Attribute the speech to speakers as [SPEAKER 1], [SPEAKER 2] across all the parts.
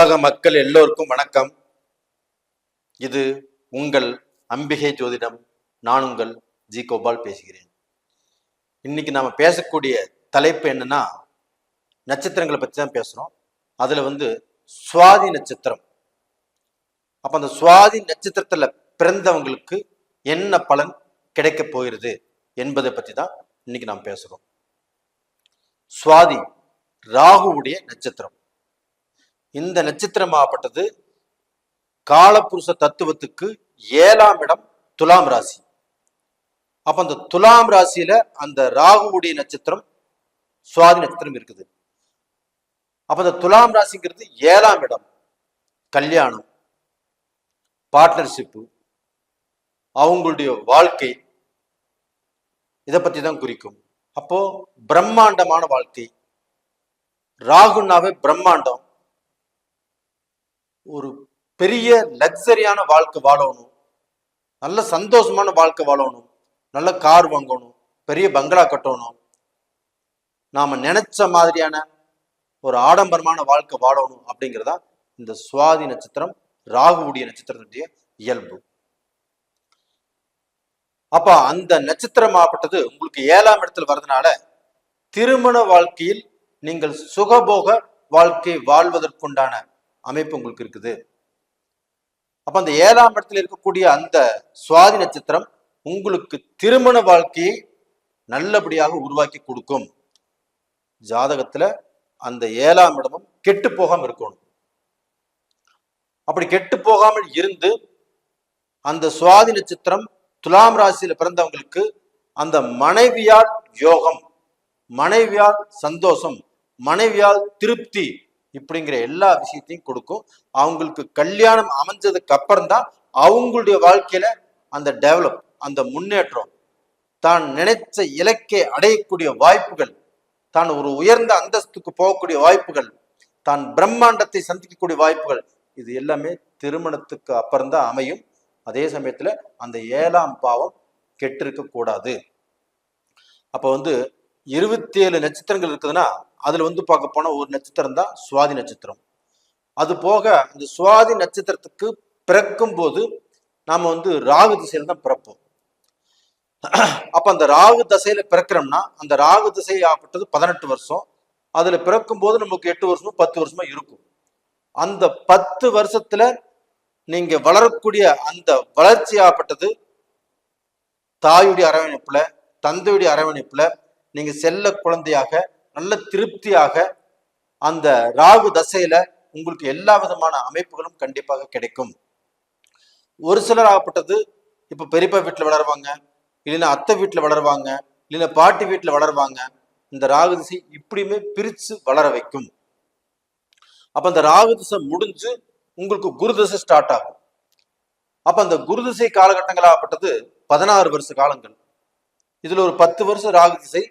[SPEAKER 1] உலக மக்கள் எல்லோருக்கும் வணக்கம். இது உங்கள் அம்பிகை ஜோதிடம். நான் உங்கள் ஜி கோபால் பேசுகிறேன். இன்னைக்கு நாம பேசக்கூடிய தலைப்பு என்னன்னா நட்சத்திரங்களை பற்றி தான் பேசுறோம். அதுல வந்து சுவாதி நட்சத்திரம். அப்ப அந்த சுவாதி நட்சத்திரத்துல பிறந்தவங்களுக்கு என்ன பலன் கிடைக்க போகிறது என்பதை பற்றி தான் இன்னைக்கு நாம் பேசுறோம். சுவாதி ராகுவுடைய நட்சத்திரம். இந்த நட்சத்திரமாகப்பட்டது காலப்புருஷ தத்துவத்துக்கு ஏழாம் இடம் துலாம் ராசி. அப்ப அந்த துலாம் ராசியில அந்த ராகுவுடைய நட்சத்திரம் சுவாதி நட்சத்திரம் இருக்குது. அப்ப அந்த துலாம் ராசிங்கிறது ஏழாம் இடம். கல்யாணம் பார்ட்னர்ஷிப்பு அவங்களுடைய வாழ்க்கை இதை பத்தி தான் குறிக்கும். அப்போ பிரம்மாண்டமான வாழ்க்கை. ராகுனாவே பிரம்மாண்டம். ஒரு பெரிய லக்ஸரியான வாழ்க்கை வாழணும். நல்ல சந்தோஷமான வாழ்க்கை வாழணும். நல்ல கார் வாங்கணும். பெரிய பங்களா கட்டணும். நாம நினைச்ச மாதிரியான ஒரு ஆடம்பரமான வாழ்க்கை வாழணும் அப்படிங்கிறதா இந்த சுவாதி நட்சத்திரம் ராகுவுடைய நட்சத்திரத்துடைய இயல்பு. அப்ப அந்த நட்சத்திரமாகப்பட்டது உங்களுக்கு ஏழாம் இடத்துல வர்றதுனால திருமண வாழ்க்கையில் நீங்கள் சுகபோக வாழ்க்கை வாழ்வதற்குண்டான அமைப்பு உங்களுக்கு இருக்குது. அப்ப அந்த ஏழாம் இடத்துல இருக்கக்கூடிய அந்த சுவாதி நட்சத்திரம் உங்களுக்கு திருமண வாழ்க்கையை நல்லபடியாக உருவாக்கி கொடுக்கும். ஜாதகத்துல அந்த ஏழாம் இடமும் கெட்டு போகாம இருக்கணும். அப்படி கெட்டு போகாமல் இருந்து அந்த சுவாதி நட்சத்திரம் துலாம் ராசியில பிறந்தவங்களுக்கு அந்த மனைவியால் யோகம் மனைவியால் சந்தோஷம் மனைவியால் திருப்தி இப்படிங்கிற எல்லா விஷயத்தையும் கொடுக்கும். அவங்களுக்கு கல்யாணம் அமைஞ்சதுக்கு அப்புறம் தான் அவங்களுடைய வாழ்க்கையில அந்த டெவலப் அந்த முன்னேற்றம் தான் நினைச்ச இலக்கை அடையக்கூடிய வாய்ப்புகள் தான் ஒரு உயர்ந்த அந்தஸ்துக்கு போகக்கூடிய வாய்ப்புகள் தான் பிரம்மாண்டத்தை சந்திக்கக்கூடிய வாய்ப்புகள் இது எல்லாமே திருமணத்துக்கு அப்புறம் தான் அமையும். அதே சமயத்துல அந்த ஏழாம் பாவம் கெட்டிருக்க கூடாது அப்ப வந்து இருபத்தி ஏழு நட்சத்திரங்கள் இருக்குதுன்னா அதில் வந்து பார்க்க போனால் ஒரு நட்சத்திரம் தான் சுவாதி நட்சத்திரம். அது போக அந்த சுவாதி நட்சத்திரத்துக்கு பிறக்கும் போது நாம வந்து ராகு திசையில் தான் பிறப்போம். அப்போ அந்த ராகு தசையில் பிறக்கிறோம்னா அந்த ராகு திசை ஆகப்பட்டது பதினெட்டு வருஷம். அதில் பிறக்கும் போது நமக்கு எட்டு வருஷமோ பத்து வருஷமோ இருக்கும். அந்த பத்து வருஷத்துல நீங்க வளரக்கூடிய அந்த வளர்ச்சி ஆகப்பட்டது தாயுடைய அரவணைப்புல தந்தையுடைய அரவணைப்புல நீங்க செல்ல குழந்தையாக நல்ல திருப்தியாக அந்த ராகு தசையில உங்களுக்கு எல்லா விதமான அமைப்புகளும் கண்டிப்பாக கிடைக்கும். ஒரு சிலர் ஆகப்பட்டது இப்ப பெரியப்பா வீட்டுல வளருவாங்க இல்லைன்னா அத்தை வீட்டுல வளருவாங்க இல்லைன்னா பாட்டி வீட்டுல வளருவாங்க இந்த ராகு திசை இப்படியுமே பிரிச்சு வளர வைக்கும். அப்ப அந்த ராகு திசை முடிஞ்சு உங்களுக்கு குரு திசை ஸ்டார்ட் ஆகும். அப்ப அந்த குரு திசை காலகட்டங்களாகப்பட்டது பதினாறு வருஷ காலங்கள். இதுல ஒரு பத்து வருஷம் ராகு திசை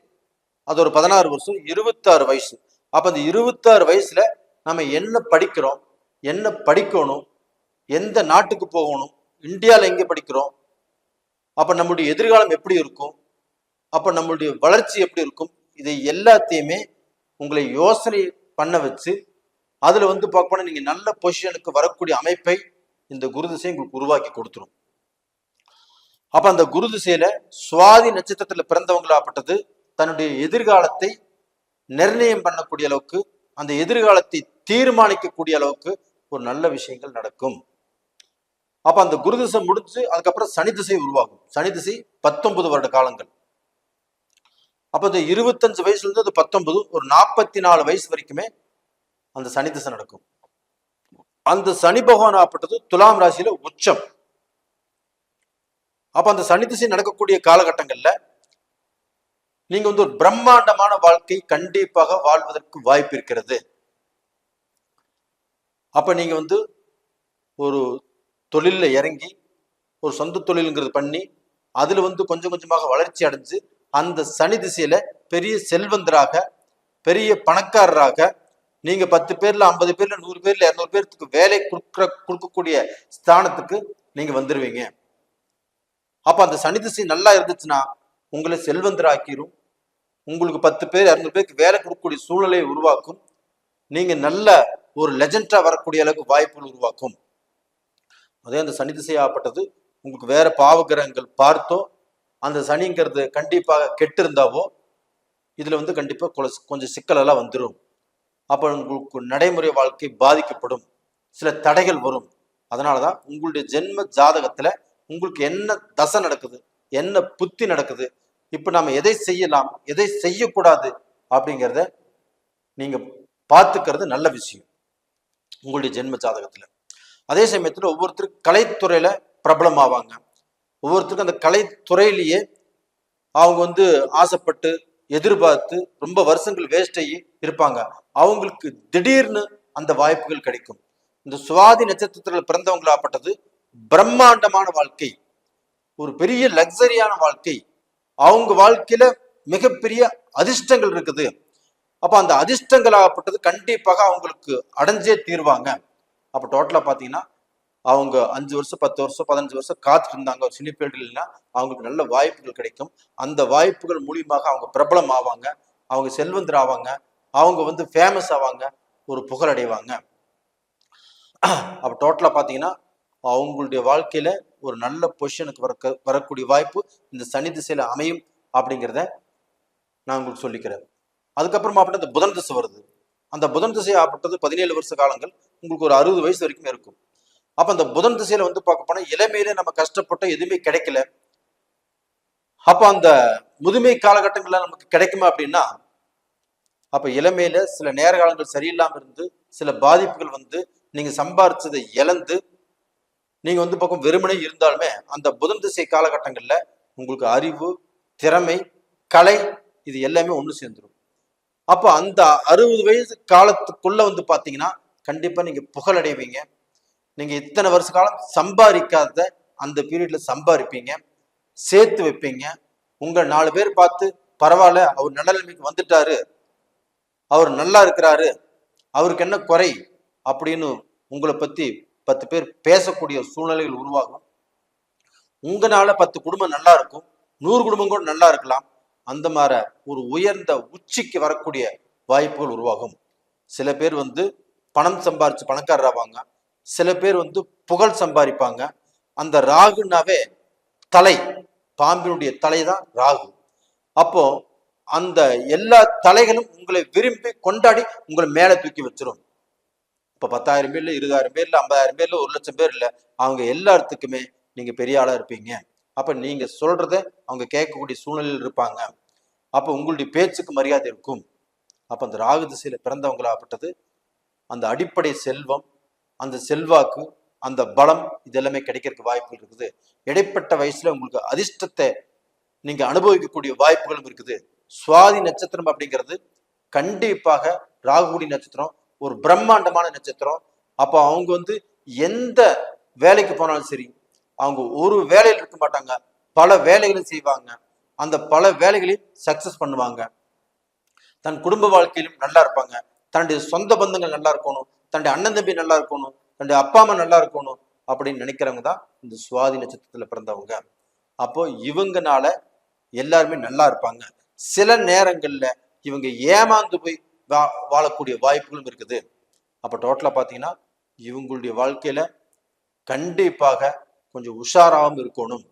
[SPEAKER 1] அது ஒரு பதினாறு வருஷம் இருபத்தாறு வயசு. அப்போ அந்த இருபத்தாறு வயசுல நம்ம என்ன படிக்கிறோம் என்ன படிக்கணும் எந்த நாட்டுக்கு போகணும் இந்தியாவில் எங்க படிக்கிறோம் அப்போ நம்மளுடைய எதிர்காலம் எப்படி இருக்கும் அப்போ நம்மளுடைய வளர்ச்சி எப்படி இருக்கும் இதை எல்லாத்தையுமே உங்களை யோசனை பண்ண வச்சு அதுல வந்து பார்க்கணும் நீங்கள் நீங்க நல்ல பொசிஷனுக்கு வரக்கூடிய அமைப்பை இந்த குரு திசை உங்களுக்கு உருவாக்கி கொடுத்துரும். அப்போ அந்த குரு திசையில சுவாதி நட்சத்திரத்துல பிறந்தவங்களாப்பட்டது தன்னுடைய எதிர்காலத்தை நிர்ணயம் பண்ணக்கூடிய அளவுக்கு அந்த எதிர்காலத்தை தீர்மானிக்கக்கூடிய அளவுக்கு ஒரு நல்ல விஷயங்கள் நடக்கும். அப்ப அந்த குரு திசை முடிஞ்சு அதுக்கப்புறம் சனி திசை உருவாகும். சனி திசை பத்தொன்பது வருட காலங்கள். அப்ப இந்த இருபத்தஞ்சு வயசுல இருந்து அது பத்தொன்பது ஒரு நாற்பத்தி நாலு வயசு வரைக்குமே அந்த சனி திசை நடக்கும். அந்த சனி பகவான் ஆப்பட்டது துலாம் ராசியில உச்சம். அப்ப அந்த சனி திசை நடக்கக்கூடிய காலகட்டங்கள்ல நீங்க வந்து ஒரு பிரம்மாண்டமான வாழ்க்கை கண்டிப்பாக வாழ்வதற்கு வாய்ப்பு இருக்கிறது. அப்ப நீங்க வந்து ஒரு தொழிலில் இறங்கி ஒரு சொந்த தொழிலுங்கிறது பண்ணி அதுல வந்து கொஞ்சம் கொஞ்சமாக வளர்ச்சி அடைஞ்சு அந்த சனி திசையில பெரிய செல்வந்தராக பெரிய பணக்காரராக நீங்க பத்து பேர்ல ஐம்பது பேர்ல நூறு பேர்ல இரநூறு பேர்த்துக்கு வேலை கொடுக்குற கொடுக்கக்கூடிய ஸ்தானத்துக்கு நீங்க வந்துருவீங்க. அப்ப அந்த சனி திசை நல்லா இருந்துச்சுன்னா உங்களை செல்வந்தராக்கிரும். உங்களுக்கு பத்து பேர் இரநூறு பேருக்கு வேலை கொடுக்கக்கூடிய சூழலை உருவாக்கும். நீங்க நல்ல ஒரு லெஜெண்டா வரக்கூடிய அளவுக்கு வாய்ப்புகள் உருவாக்கும். அதே அந்த சனி திசையாகப்பட்டது உங்களுக்கு வேற பாவகிரகங்கள் பார்த்தோ அந்த சனிங்கிறது கண்டிப்பாக கெட்டு இருந்தாவோ இதுல வந்து கண்டிப்பா கொல- கொஞ்சம் சிக்கலெல்லாம் வந்துடும் அப்போ உங்களுக்கு நடைமுறை வாழ்க்கை பாதிக்கப்படும். சில தடைகள் வரும். அதனால தான் உங்களுடைய ஜென்ம ஜாதகத்தில் உங்களுக்கு என்ன தசை நடக்குது என்ன புத்தி நடக்குது இப்போ நம்ம எதை செய்யலாம் எதை செய்யக்கூடாது அப்படிங்கிறத நீங்கள் பார்த்துக்கிறது நல்ல விஷயம் உங்களுடைய ஜென்ம ஜாதகத்தில். அதே சமயத்தில் ஒவ்வொருத்தருக்கும் கலைத்துறையில் பிரபலமாவாங்க. ஒவ்வொருத்தருக்கும் அந்த கலைத்துறையிலேயே அவங்க வந்து ஆசைப்பட்டு எதிர்பார்த்து ரொம்ப வருஷங்கள் வேஸ்டாகி இருப்பாங்க. அவங்களுக்கு திடீர்னு அந்த வாய்ப்புகள் கிடைக்கும். இந்த சுவாதி நட்சத்திரத்தில் பிறந்தவங்களாப்பட்டது பிரம்மாண்டமான வாழ்க்கை. ஒரு பெரிய லக்ஸரியான வாழ்க்கை. அவங்க வாழ்க்கையில மிகப்பெரிய அதிர்ஷ்டங்கள் இருக்குது. அப்ப அந்த அதிர்ஷ்டங்கள் ஆகப்பட்டது கண்டிப்பாக அவங்களுக்கு அடைஞ்சே தீர்வாங்க. அப்ப டோட்டலா பாத்தீங்கன்னா அவங்க அஞ்சு வருஷம் பத்து வருஷம் பதினஞ்சு வருஷம் காத்துட்டு இருந்தாங்க. ஒரு சினி ஃபீல்டுலன்னா அவங்களுக்கு நல்ல வாய்ப்புகள் கிடைக்கும். அந்த வாய்ப்புகள் மூலியமாக அவங்க பிரபலம் ஆவாங்க. அவங்க செல்வந்தர் ஆவாங்க. அவங்க வந்து ஃபேமஸ் ஆவாங்க. ஒரு புகழ் அடைவாங்க அப்ப டோட்டலா பாத்தீங்கன்னா அவங்களுடைய வாழ்க்கையில ஒரு நல்ல பொசிஷனுக்கு வர வரக்கூடிய வாய்ப்பு இந்த சனி திசையில அமையும் அப்படிங்கிறத நான் உங்களுக்கு சொல்லிக்கிறேன். அதுக்கப்புறமா அப்படின்னா இந்த புதன் திசை வருது. அந்த புதன் திசை ஆப்பட்டது பதினேழு வருஷ காலங்கள். உங்களுக்கு ஒரு அறுபது வயசு வரைக்கும் இருக்கும். அப்ப அந்த புதன் திசையில வந்து பார்க்க போனா இளமையில நம்ம கஷ்டப்பட்ட எதுவுமே கிடைக்கல. அப்ப அந்த முதுமை காலகட்டங்கள்ல நமக்கு கிடைக்குமா அப்படின்னா அப்ப இளமையில சில நேர காலங்கள் சரியில்லாம இருந்து சில பாதிப்புகள் வந்து நீங்க சம்பாரிச்சதை இழந்து நீங்க வந்து பக்கம் வெறுமனே இருந்தாலுமே அந்த புதன் திசை காலகட்டங்கள்ல உங்களுக்கு அறிவு திறமை கலை இது எல்லாமே ஒண்ணு சேர்ந்துடும் அப்போ அந்த அறுபது வயசு காலத்துக்குள்ள வந்து பாத்தீங்கன்னா கண்டிப்பா நீங்க புகழடைவீங்க. நீங்க இத்தனை வருஷ காலம் சம்பாதிக்காத அந்த பீரியட்ல சம்பாதிப்பீங்க. சேர்த்து வைப்பீங்க. உங்க நாலு பேர் பார்த்து பரவாயில்ல அவர் நல்ல நிலைமைக்கு வந்துட்டாரு. அவர் நல்லா இருக்கிறாரு. அவருக்கு என்ன குறை? அப்படின்னு உங்களை பத்தி பத்து பேர் பேசக்கூடிய சூழ்நிலைகள் உருவாகும். உங்களால பத்து குடும்பம் நல்லா இருக்கும். நூறு குடும்பம் கூட நல்லா இருக்கலாம். அந்த மாதிரி ஒரு உயர்ந்த உச்சிக்கு வரக்கூடிய வாய்ப்புகள் உருவாகும். சில பேர் வந்து பணம் சம்பாரிச்சு பணக்காரராவாங்க சில பேர் வந்து புகழ் சம்பாதிப்பாங்க அந்த ராகுனாவே தலை பாம்பினுடைய தலை தான் ராகு. அப்போ அந்த எல்லா தலைகளும் உங்களை விரும்பி கொண்டாடி உங்களை மேலே தூக்கி வச்சிரும். இப்போ பத்தாயிரம் பேர்ல இருபதாயிரம் பேர்ல ஐம்பதாயிரம் பேர்ல ஒரு லட்சம் பேர் இல்லை அவங்க எல்லாத்துக்குமே நீங்க பெரிய ஆளா இருப்பீங்க. அப்ப நீங்க சொல்றத அவங்க கேட்கக்கூடிய சூழ்நிலையில் இருப்பாங்க. அப்போ உங்களுடைய பேச்சுக்கு மரியாதை இருக்கும். அப்போ அந்த ராகு திசையில பிறந்தவங்களாகப்பட்டது அந்த அடிப்படை செல்வம் அந்த செல்வாக்கு அந்த பலம் இதெல்லாமே கிடைக்கிறதுக்கு வாய்ப்புகள் இருக்குது. இடைப்பட்ட வயசுல உங்களுக்கு அதிர்ஷ்டத்தை நீங்க அனுபவிக்கக்கூடிய வாய்ப்புகளும் இருக்குது. சுவாதி நட்சத்திரம் அப்படிங்கிறது கண்டிப்பாக ராகுடி நட்சத்திரம் ஒரு பிரம்மாண்டமான நட்சத்திரம். அப்போ அவங்க வந்து எந்த வேலைக்கு போனாலும் சரி அவங்க ஒரு வேலையில் இருக்க மாட்டாங்க. பல வேலைகளும் செய்வாங்க. அந்த பல வேலைகளையும் சக்சஸ் பண்ணுவாங்க. தன் குடும்ப வாழ்க்கையிலும் நல்லா இருப்பாங்க. தன்னுடைய சொந்த பந்தங்கள் நல்லா இருக்கணும். தன்னுடைய அண்ணன் தம்பி நல்லா இருக்கணும். தன்னுடைய அப்பா அம்மா நல்லா இருக்கணும் அப்படின்னு நினைக்கிறவங்க தான் இந்த சுவாதி நட்சத்திரத்தில் பிறந்தவங்க. அப்போ இவங்கனால எல்லாருமே நல்லா இருப்பாங்க. சில நேரங்களில் இவங்க ஏமாந்து போய் வா வாழக்கூடிய வாய்ப்புகளும் இருக்குது. அப்போ டோட்டலாக பார்த்தீங்கன்னா இவங்களுடைய வாழ்க்கையில் கண்டிப்பாக கொஞ்சம் உஷாராகவும் இருக்கணும்.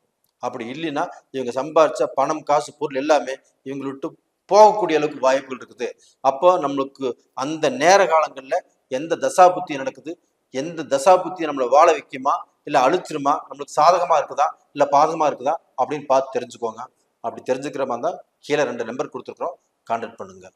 [SPEAKER 1] அப்படி இல்லைன்னா இவங்க சம்பாரிச்ச பணம் காசு பொருள் எல்லாமே இவங்களை விட்டு போகக்கூடிய அளவுக்கு வாய்ப்புகள் இருக்குது. அப்போ நம்மளுக்கு அந்த நேர காலங்களில் எந்த தசாபுத்தி நடக்குது? எந்த தசாபுத்தி நம்மளை வாழ வைக்குமா? இல்லை அழுத்திருமா நம்மளுக்கு சாதகமாக இருக்குதா? இல்லை பாதகமாக இருக்குதா? அப்படின்னு பார்த்து தெரிஞ்சுக்கோங்க. அப்படி தெரிஞ்சுக்கிற மாதிரி தான் கீழே ரெண்டு நம்பர் கொடுத்துருக்குறோம். கான்டாக்ட் பண்ணுங்கள்